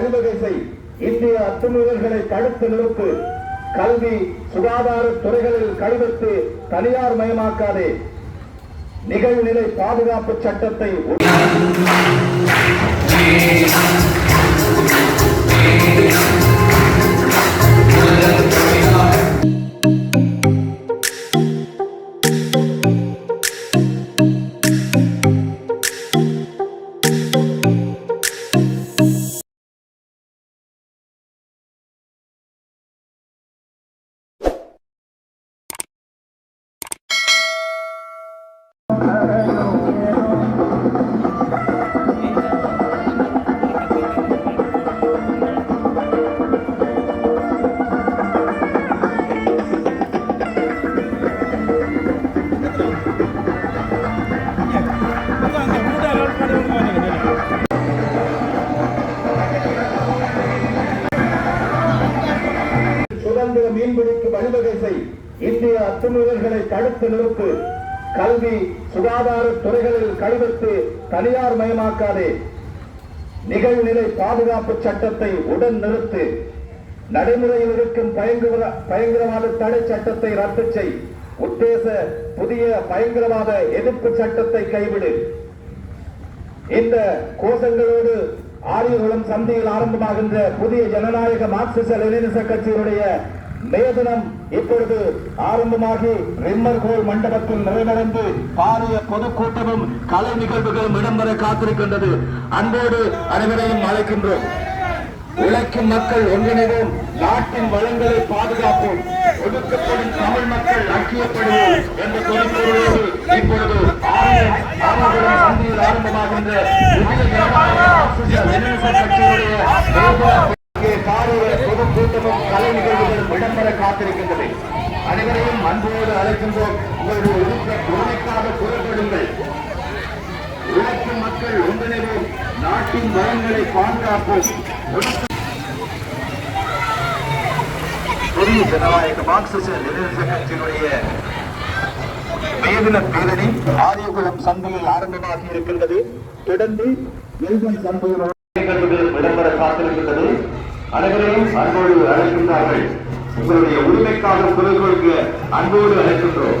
வழிவகை செய். இந்திய அத்துமீறல்களை தடுத்து நிறுத்து. கல்வி சுகாதார துறைகளில் கழிவத்து தனியார் மயமாக்காதே. நிகழ்நிலை பாதுகாப்பு சட்டத்தை சுதந்திர அத்துமீறல்களை கல்வி சுகாதார துறைகளில் கைவிட்டு தனியார் மயமாக்காதே. நிகழ்நிலை பாதுகாப்பு சட்டத்தை உடன் நிறுத்து. நடைமுறையில் இருக்கும் பயங்கரவாத தடை சட்டத்தை ரத்து செய். உத்தேச புதிய பயங்கரவாத எதிர்ப்பு சட்டத்தை கைவிடு. இந்த கோஷங்களோடு ஆரியகுளம் சந்தையில் ஆரம்பமாகின்ற புதிய ஜனநாயக மார்க்சிச லெனினிச கட்சியினுடைய மேதனம் இப்பொழுது ஆரம்பமாகி ரிம்மர் கோல் மண்டபத்தில் நிறைவடைந்து பாரிய பொதுக்கூட்டமும் கலை நிகழ்வுகளும் இடம்பெற காத்திருக்கின்றது. அன்போடு அனைவரையும் அழைக்கின்றோம். உழைக்கும் மக்கள் ஒன்றிணைவோம். நாட்டின் வளங்களை பாதுகாப்போம். ஒடுக்கப்படும் தமிழ் மக்கள் அக்கியப்படுவோம் என்ற குறிப்போடு இப்பொழுது ஆயிரம் சந்தையில் ஆரம்பமாகின்ற புதிய பொதுக்கூட்டமும் கலை நிகழ்வு இடம்பெற காத்திருக்கின்றது. அனைவரையும் அன்போடு அழைக்கின்றோம் உங்களுடைய உரிமை- உரிமைக்காக குரல்படுங்கள் உழைக்கும் மக்கள் ஒன்றிணைவோம் நாட்டின் வளங்களை பாதுகாப்போம். புதிய ஜனநாயக மார்க்சிச லெனினிச கட்சியினுடைய வேதன பேரணி ஆரியகுளம் சந்தையில் ஆரம்பமாகி இருக்கின்றது. தொடர்ந்து எல்வன் சந்தையில் விளம்பர காத்திருக்கின்றது. அனைவரையும் அன்போடு அழைக்கின்றார்கள். உங்களுடைய உரிமைக்காக குரல் கொடுக்க அன்போடு அழைக்கின்றோம்.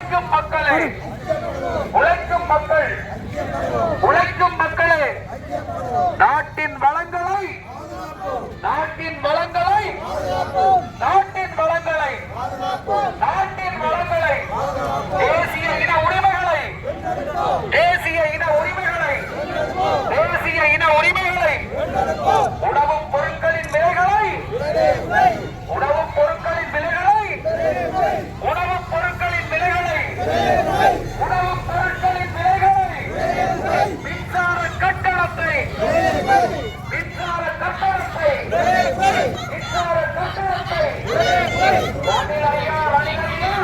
உழைக்கும் மக்களே உழைக்கும் மக்கள் உழைக்கும் மக்களே நாட்டின் வளங்களை நாட்டின் வளங்களை நாட்டின் வளங்களை நாட்டின் வளங்களை தேசிய இன உரிமைகளை தேசிய இன உரிமைகளை தேசிய இன உரிமைகளை உணவுப் பொருட்களின் விலைகளை உணவுப் பொருட்களின் விலைகளை உணவுப் பொருட்களின் விலைகளை உணவுப் பொருட்களின் விலைகளை மின்சார கட்டணத்தை மின்சார கட்டணத்தை மின்சார கட்டணத்தை வண்டிலையா வண்டிலையா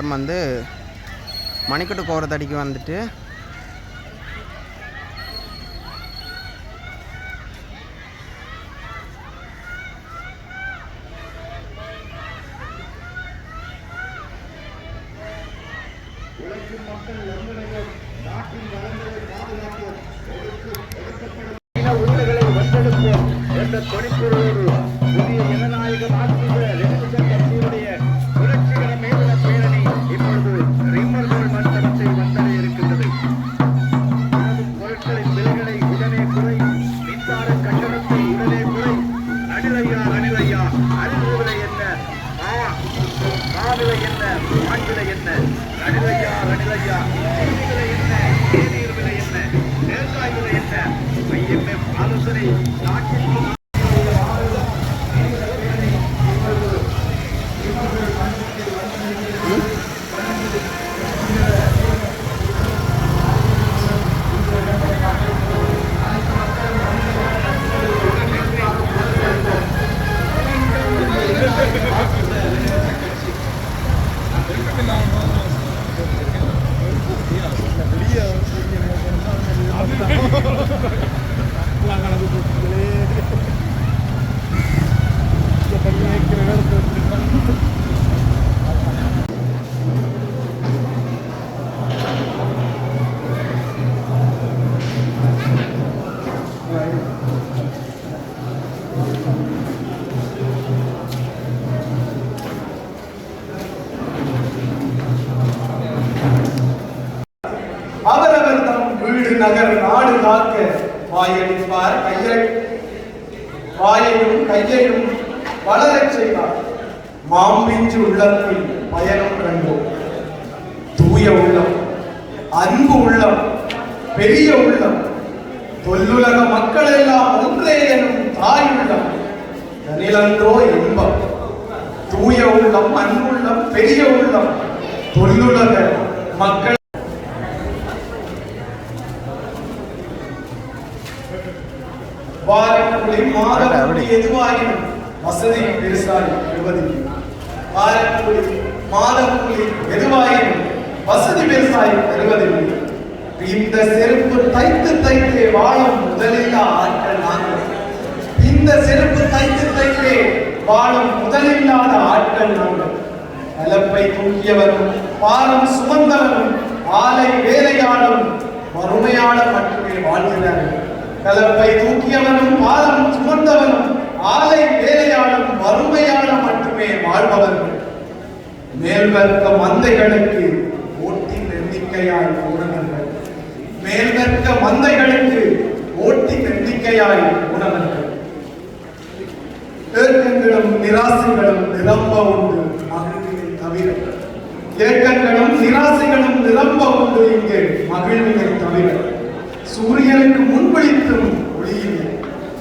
இடம் வந்து மணிக்கட்டு கோரத்தடிக்கு வந்துட்டு நகர் நாடு காக்க வாயடிப்பார் கையல் வாயையும் கையையும் வளரச் செய்வார். மாம்பிஞ்சு உள்ளத்தில் பயணம் கண்டோம் தூய உள்ளம் அன்பு உள்ளம் பெரிய உள்ளம். தொல்லுலக மக்கள் எல்லாம் ஒன்றே எனும் தாய் உள்ளம். தனிலன்றோ இன்பம் தூய உள்ளம் அன்புள்ளம் பெரிய உள்ளம். தொல்லுலக மக்கள் வாரக்குழி மாதக்குழி எதுவாயினும் வசதி பெருசாய் பெறுவதில்லை வாரக்குழி மாதக்குழி எதுவாயினும் வசதி இந்த செருப்பு தைத்து தைத்தே வாழும் முதலில்லா ஆட்கள் நாங்கள். இந்த செருப்பு தைத்து தைத்தே வாழும் முதலில்லாத ஆட்கள் நாங்கள். கலப்பை தூக்கியவரும் பாரம் சுமந்தவரும் ஆலை வேலையாளரும் வறுமையாளர் மட்டுமே வாழ்கிறார்கள். கலப்பை தூக்கியவனும் பாரம் சுமந்தவனும் ஆலை வேலையாளன் வறுமையான மட்டுமே வாழ்பவர்கள். மேல்வர்க்க மந்தைகளுக்கு ஓட்டின் எண்ணிக்கையாய் உணவர்கள் மேல்வர்க்க மந்தைகளுக்கு ஓட்டின் எண்ணிக்கையாய் உணவர்கள் ஏக்கங்களும் நிராசைகளும் நிரம்ப உண்டு மகிழ்வினை தவிர. ஏக்கங்களும் நிராசைகளும் நிரம்ப உண்டு இங்கே மகிழ்வினை தவிர. சூரியனுக்கு முன்விழித்தும் ஒளியில்லை.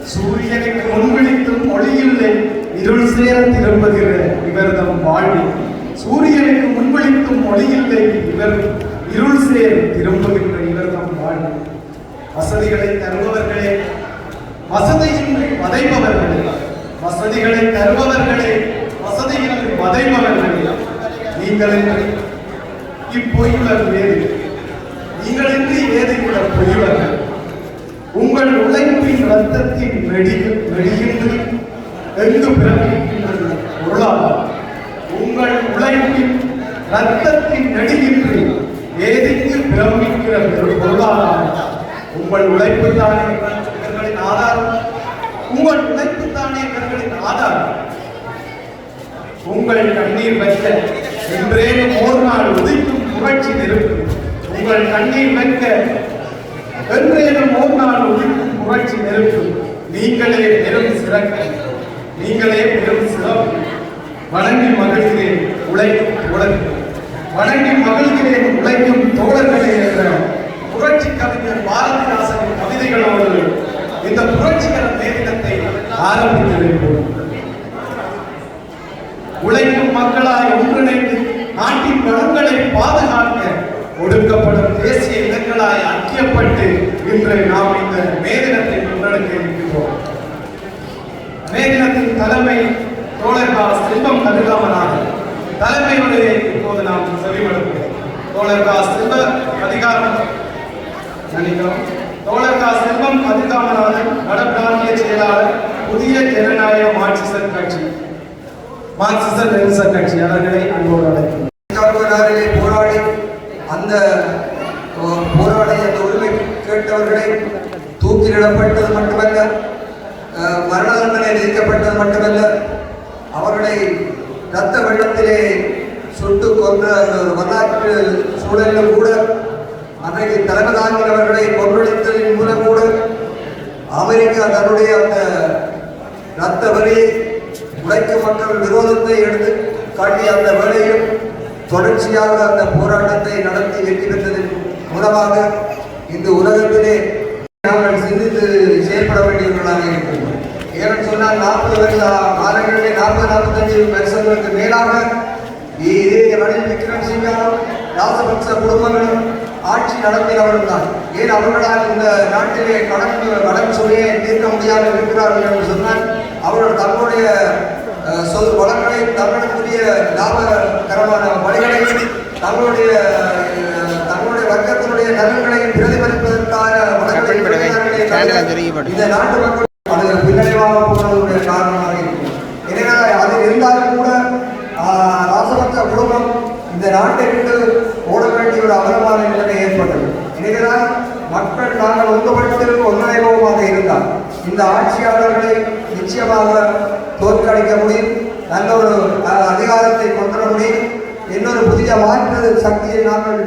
சூரியனுக்கு முன்விழித்தும் ஒளியில்லை. இருள் சேர திரும்புகிற இவர்தம் வாழ்வில். சூரியனுக்கு முன்விழித்தும் ஒளியில்லை. இவர் இருள் சேர திரும்புகின்ற இவர்தம் வாழ்வில். வசதிகளை தருபவர்களே வசதியின்றி வதைப்பவர்களே. வசதிகளை தருபவர்களே வசதியின்றி வதைப்பவர்களே. நீங்கள் என்று இப்பொய்யுடன் வேறு. நீங்கள் இன்றி ஏதுக்குள்ள பொய்வர்கள் உங்கள் உழைப்பின் ரத்தத்தின் வெடியில் வெடியின்றி எங்கு பிறப்பிக்கின்றது பொருளாதாரம் உங்கள் உழைப்பின் ரத்தத்தின் நெடியின்றி ஏதிக்கு பிரமிக்கிற பொருளாதாரம் உங்கள் உழைப்பு தானே இவர்களின் ஆதாரம்? உங்கள் உழைப்பு தானே இவர்களின் ஆதாரம்? உங்கள் கண்ணீர் வைத்த என்றேனும் ஒரு நாள் உதிக்கும் புரட்சி நெருப்பு. உங்கள் கண்ணீர் வைக்க என்றேனும் ஒரு நாள் உதிக்கும் புகழ்ச்சி நெருப்பு நீங்களே பெரும் சிறக்க. நீங்களே பெரும் சிறப்பு. வணங்கி மகிழ்கிறேன் உழைக்கும் உழைக்கும் வணங்கி மகிழ்கிறேன் உழைக்கும் தோழர்களே என்ற புரட்சி கவிஞர் பாரதிதாசன் கவிதைகளோடு இந்த புரட்சிகர பேரிடத்தை ஆரம்பிக்க வேண்டும் உழைக்கும் மக்களாய் ஒன்றிணைந்து நாட்டின் வளங்களை பாதுகாக்க ஒடுக்கப்படும் தேசிய இனங்களாய் ஐக்கியப்பட்டு இன்று நாம் இந்த மேதினத்தை முன்னெடுக்க இருக்கிறோம் மேதினத்தின் தலைமை தோழர்களால் செல்வம் கருதாமனாக தலைமை உரையை இப்போது நாம் செவி உறுதிமொழிகள் தோழர் கா செல்வ அதிகாரம் நினைக்கிறோம். தோழர் கா செல்வம் அதிகாமநாதன் வடபிராந்திய செயலாளர் புதிய ஜனநாயக மார்க்சிஸ்ட் கட்சி. மார்க்சிஸ்ட் லெனிச கட்சி. அவர்களை அன்போடு அழைக்கிறேன் கேட்டவர்களை தூக்கிலிடப்பட்டது மட்டுமல்ல மரண தண்டனை விதிக்கப்பட்டது மட்டுமல்ல அவர்களை இரத்த வெள்ளத்திலே சுட்டு கொன்ற ஒரு வரலாற்று சூழலிலும் கூட அன்றைக்கு தலைமை தாங்கியவர்களை கொன்றொழித்தலின் மூலம் கூட அமெரிக்கா தன்னுடைய அந்த இரத்த வரியை உழைக்கும் மக்கள் விரோதத்தை எடுத்து காட்டி அந்த வேலையும் தொடர்ச்சியாக அந்த போராட்டத்தை நடத்தி வெற்றி பெற்றதன் மூலமாக இந்த உலகத்திலே நாங்கள் சிந்தித்து செயல்பட வேண்டியவர்களாக இருக்கிறோம் ஏன்னு சொன்னால் நாற்பது வருட காலங்களிலே நாற்பது நாற்பத்தஞ்சு வருஷங்களுக்கு மேலாக இதே ரணில் விக்ரம்சிங்காவும் ராஜபக்ச குடும்பங்களும் ஆட்சி நடத்தினவர்கள் தான் ஏன் அவர்களால் இந்த நாட்டிலே கடன் கடன் சுமையை தீர்க்க முடியாமல் இருக்கிறார்கள் என்று சொன்னால் அவர்கள் தங்களுடைய சொல் வளங்களை தங்களுக்குரிய லாபகரமான வழிகளை தங்களுடைய வர்க்கத்தினுடைய நலன்களை சொருகிப்படும். இந்த நாட்டு மக்கள் அது பின்னடைவாக போனதுடைய காரணமாக இருக்கும். எனவே அது இருந்தாலும் கூட ஆஹ், ராசபக்ச குடும்பம் இந்த நாட்டை விட்டு ஓட வேண்டிய ஒரு அவலமான நிலைமை ஏற்பட்டது. எனவேதான் மக்கள் நாங்கள் ஒன்றுபட்டு ஒன்றிணைவோமாக இருந்தால் இந்த ஆட்சியாளர்களை நிச்சயமாக தோற்கடிக்க முடியும். நல்ல ஒரு அதிகாரத்தை கொண்டு முடியும். இன்னொரு புதிய மாற்று சக்தியை நாங்கள்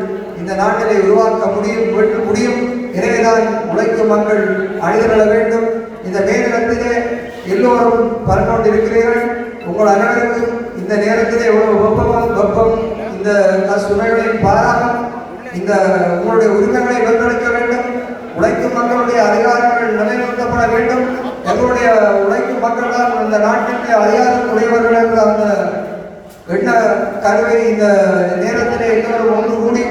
இந்த நாட்டிலே உருவாக்க முடியும் வெட்ட முடியும். எனவேதான் உழைக்கும் மக்கள் அணிதிரள வேண்டும். இந்த மேலிடத்திலே எல்லோரும் பரந்தோண்டிருக்கிறீர்கள் உங்கள் அனைவருக்கும் இந்த நேரத்திலே எவ்வளவு வெப்பமும் வெப்பம் இந்த சுமைகளின் பாராமல் இந்த உங்களுடைய உரிமைகளை வென்றெடுக்க வேண்டும். உழைக்கும் மக்களுடைய அதிகாரங்கள் நிலைநிறுத்தப்பட வேண்டும். எங்களுடைய உழைக்கும் மக்கள் தான் இந்த நாட்டிற்கு அதிகாரம் உடையவர்கள் என்ற அந்த எண்ண கருவை இந்த நேரத்திலே எல்லோரும் ஒன்று கூடி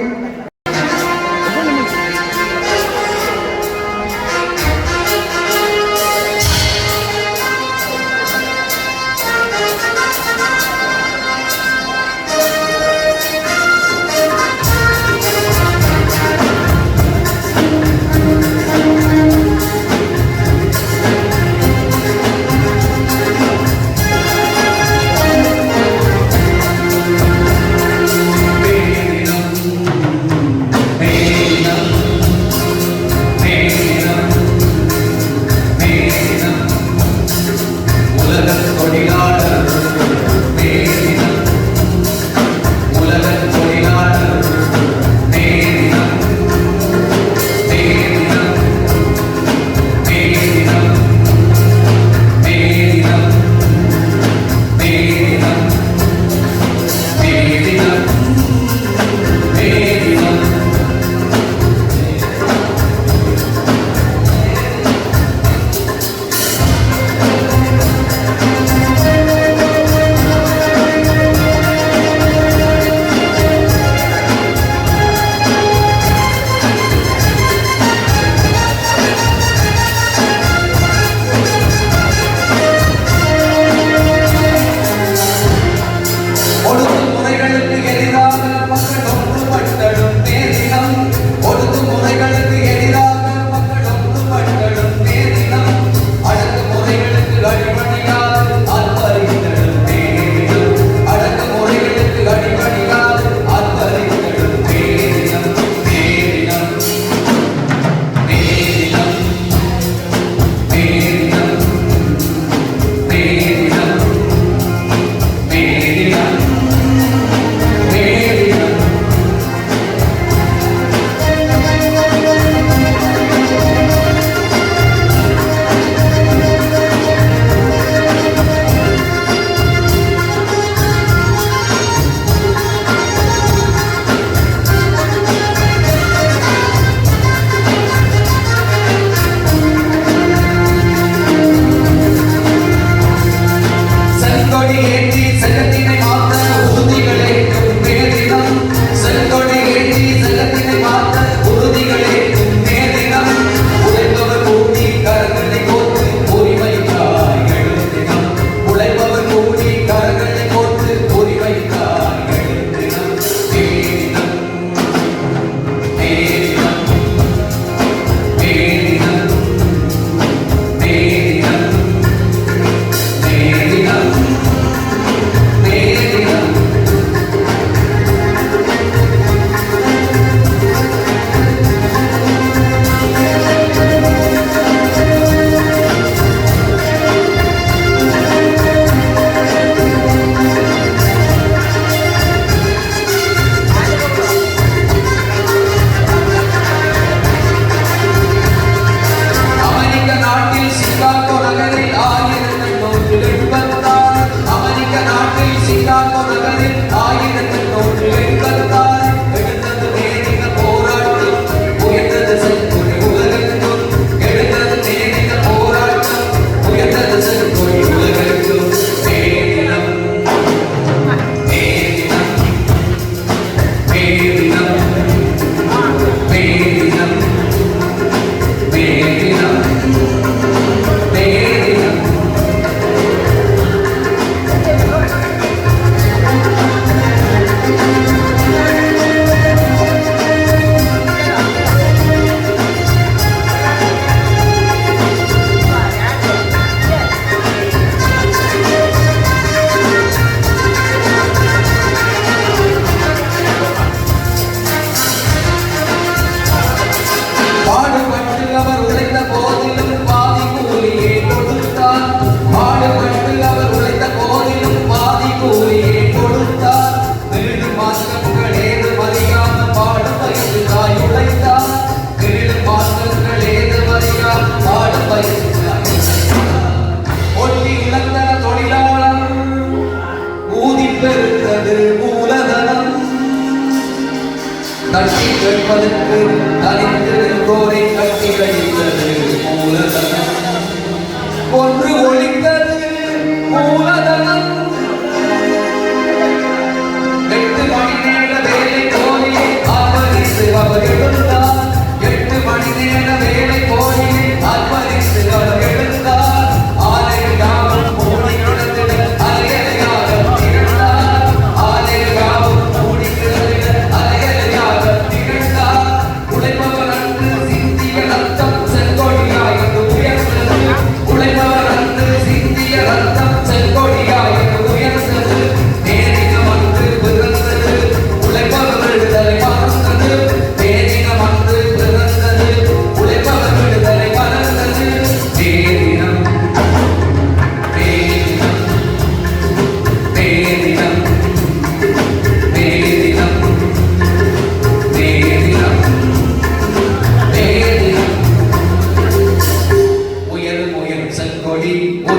we